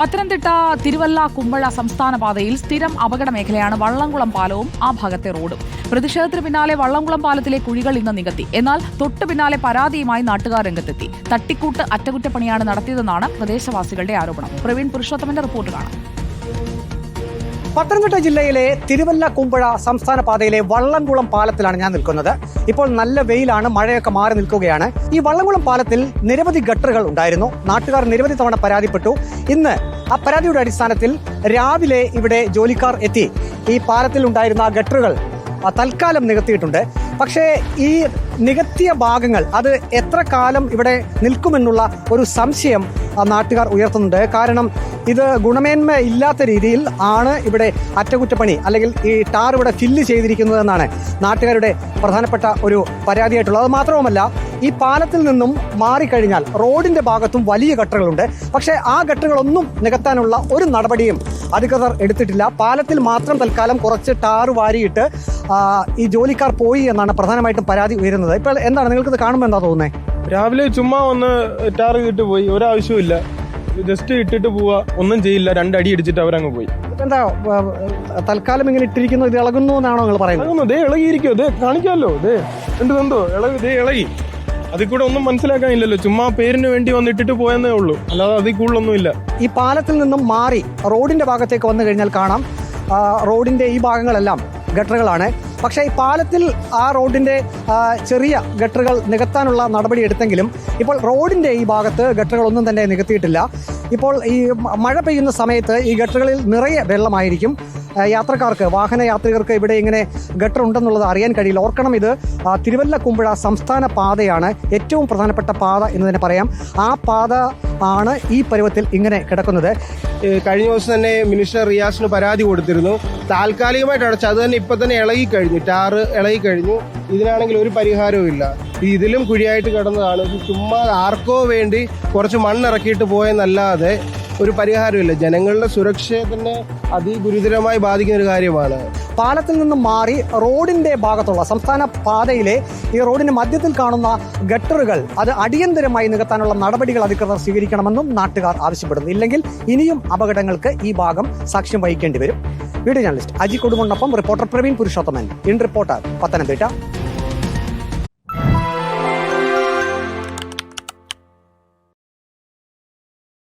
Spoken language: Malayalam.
പത്തനംതിട്ട തിരുവല്ല കുമ്പഴ സംസ്ഥാന പാതയിൽ സ്ഥിരം അപകട മേഖലയാണ് വള്ളംകുളം പാലവും ആ ഭാഗത്തെ റോഡും. പ്രതിഷേധത്തിന് പിന്നാലെ വള്ളംകുളം പാലത്തിലെ കുഴികൾ ഇന്ന് നികത്തി. എന്നാൽ തൊട്ടു പിന്നാലെ പരാതിയുമായി നാട്ടുകാർ രംഗത്തെത്തി. തട്ടിക്കൂട്ട് അറ്റകുറ്റപ്പണിയാണ് നടത്തിയതെന്നാണ് പ്രദേശവാസികളുടെ ആരോപണം. പ്രവീൺ പുരുഷോത്തമന്റെ റിപ്പോർട്ട് കാണാം. പത്തനംതിട്ട ജില്ലയിലെ തിരുവല്ല കുമ്പഴ സംസ്ഥാന പാതയിലെ വള്ളംകുളം പാലത്തിലാണ് ഞാൻ നിൽക്കുന്നത്. ഇപ്പോൾ നല്ല വെയിലാണ് മഴയൊക്കെ മാറി നിൽക്കുകയാണ്. ഈ വള്ളംകുളം പാലത്തിൽ നിരവധി ഗട്ടറുകൾ ഉണ്ടായിരുന്നു. നാട്ടുകാർ നിരവധി തവണ പരാതിപ്പെട്ടു. ഇന്ന് ആ പരാതിയുടെ അടിസ്ഥാനത്തിൽ രാവിലെ ഇവിടെ ജോലിക്കാർ എത്തി. ഈ പാലത്തിൽ ഉണ്ടായിരുന്ന ഗട്ടറുകൾ തൽക്കാലം നികത്തിയിട്ടുണ്ട്. പക്ഷേ ഈ നികത്തിയ ഭാഗങ്ങൾ അത് എത്ര കാലം ഇവിടെ നിൽക്കുമെന്നുള്ള ഒരു സംശയം നാട്ടുകാർ ഉയർത്തുന്നുണ്ട്. കാരണം ഇത് ഗുണമേന്മ ഇല്ലാത്ത രീതിയിൽ ആണ് ഇവിടെ അറ്റകുറ്റപ്പണി അല്ലെങ്കിൽ ഈ ടാർ ഇവിടെ ഫില്ല് ചെയ്തിരിക്കുന്നതെന്നാണ് നാട്ടുകാരുടെ പ്രധാനപ്പെട്ട ഒരു പരാതിയായിട്ടുള്ളത്. അത് മാത്രവുമല്ല ഈ പാലത്തിൽ നിന്നും മാറിക്കഴിഞ്ഞാൽ റോഡിന്റെ ഭാഗത്തും വലിയ ഗട്ടറുകളുണ്ട്. പക്ഷേ ആ ഗട്ടറുകളൊന്നും നികത്താനുള്ള ഒരു നടപടിയും അധികൃതർ എടുത്തിട്ടില്ല. പാലത്തിൽ മാത്രം തൽക്കാലം കുറച്ച് ടാർ വാരിയിട്ട് ഈ ജോലിക്കാർ പോയി എന്നാണ് പ്രധാനമായിട്ടും പരാതി ഉയരുന്നത്. ഇപ്പോൾ എന്താണ് നിങ്ങൾക്ക് ഇത് കാണുമ്പോൾ എന്താ തോന്നുന്നത് രാവിലെ ചുമ്മാ ഒന്ന് ടാർ ഇട്ട് പോയി. ഒരാവശ്യമില്ല ജസ്റ്റ് ഇട്ടിട്ട് പോവാ. ഒന്നും ചെയ്യില്ല. രണ്ടടി അടിച്ചിട്ട് അവരങ്ങ് പോയി. എന്താ തൽക്കാലം ഇങ്ങനെ ഇട്ടിരിക്കുന്നു ഇത് ഇളകുന്നു എന്നാണോ നിങ്ങൾ പറയുന്നത്? ഇളകിയിരിക്കും ദേ കാണിക്കാമല്ലോ. ദേ എന്ത് എന്തോ? ഇളകി ഇളകി. അതിൽ കൂടെ ഒന്നും മനസ്സിലാക്കാനില്ലല്ലോ. ചുമ്മാ പേരിന് വേണ്ടി വന്നിട്ടിട്ട് പോയെന്നേ ഉള്ളൂ. അല്ലാതെ അതിൽ കൂടുതലൊന്നുമില്ല. ഈ പാലത്തിൽ നിന്നും മാറി റോഡിന്റെ ഭാഗത്തേക്ക് വന്നു കഴിഞ്ഞാൽ കാണാം. റോഡിന്റെ ഈ ഭാഗങ്ങളെല്ലാം ഗട്ടറുകളാണ്. പക്ഷേ ഈ പാലത്തിൽ ആ റോഡിന്റെ ചെറിയ ഗട്ടറുകൾ നികത്താനുള്ള നടപടി എടുത്തെങ്കിലും ഇപ്പോൾ റോഡിന്റെ ഈ ഭാഗത്ത് ഗട്ടറുകളൊന്നും തന്നെ നികത്തിയിട്ടില്ല. ഇപ്പോൾ ഈ മഴ പെയ്യുന്ന സമയത്ത് ഈ ഗട്ടറുകളിൽ നിറയെ വെള്ളമായിരിക്കും. യാത്രക്കാർക്ക് വാഹന യാത്രികർക്ക് ഇവിടെ ഇങ്ങനെ ഗട്ടർ ഉണ്ടെന്നുള്ളത് അറിയാൻ കഴിയില്ല. ഓർക്കണം ഇത് തിരുവല്ല കുമ്പഴ സംസ്ഥാന പാതയാണ് ഏറ്റവും പ്രധാനപ്പെട്ട പാത എന്ന് തന്നെ പറയാം. ആ പാത ആണ് ഈ പരുവത്തിൽ ഇങ്ങനെ കിടക്കുന്നത്. കഴിഞ്ഞ ദിവസം തന്നെ മിനിസ്റ്റർ റിയാസിന് പരാതി കൊടുത്തിരുന്നു. താൽക്കാലികമായിട്ട് അടച്ചു. അത് തന്നെ ഇപ്പൊ തന്നെ ഇളകി കഴിഞ്ഞു. ടാറ് ഇളകി കഴിഞ്ഞു. ഇതിനാണെങ്കിൽ ഒരു പരിഹാരവും ഇല്ല. ഇതിലും കുഴിയായിട്ട് കിടന്നതാണ്. ചുമ്മാ ആർക്കോ വേണ്ടി കുറച്ച് മണ്ണിറക്കിയിട്ട് പോയെന്നല്ലാതെ ഒരു പരിഹാരമില്ല. ജനങ്ങളുടെ സുരക്ഷയെ തന്നെ അതിഗുരുതരമായി ബാധിക്കുന്ന ഒരു കാര്യമാണ്. പാലത്തിൽ നിന്ന് മാറി റോഡിന്റെ ഭാഗത്തുള്ള സംസ്ഥാന പാതയിലെ ഈ റോഡിന്റെ മധ്യത്തിൽ കാണുന്ന ഗട്ടറുകൾ അത് അടിയന്തരമായി നികത്താനുള്ള നടപടികൾ അധികൃതർ സ്വീകരിക്കണമെന്നും നാട്ടുകാർ ആവശ്യപ്പെടുന്നു. ഇല്ലെങ്കിൽ ഇനിയും അപകടങ്ങൾക്ക് ഈ ഭാഗം സാക്ഷ്യം വഹിക്കേണ്ടി വരും. Video journalist Aji കൊടുമുണ്ണൊപ്പം reporter Praveen Purushothaman. In reporter Pathanamthitta.